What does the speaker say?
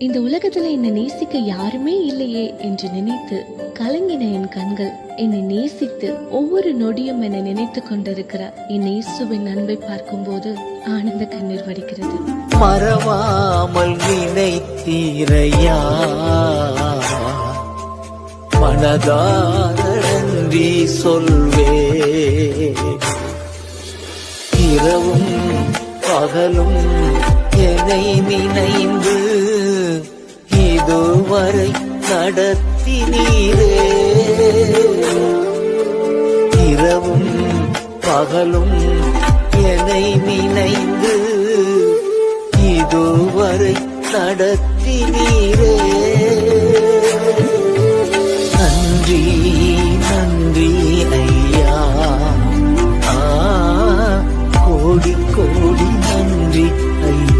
இந்த உலகத்துல என்னை நேசிக்க யாருமே இல்லையே என்று நினைத்து கலங்கின என் கண்கள் என்னை நேசித்து ஒவ்வொரு நொடியும் என்னை நினைத்து கொண்டிருக்கிற என் இயேசுவின் அன்பை பார்க்கும்போது ஆனந்த கண்ணீர் வடிக்கிறது. மறவாமல் நினைத்தீரையா? மனதார நன்றி சொல்வே இரவும் பகலும் என்னை நினை இதுவரை நடத்தி நீரே இரவும் பகலும் என்னை நினைந்து இதுவரை நடத்தி நீரே நன்றி நன்றி ஐயா. கோடி கோடி நன்றி ஐயா.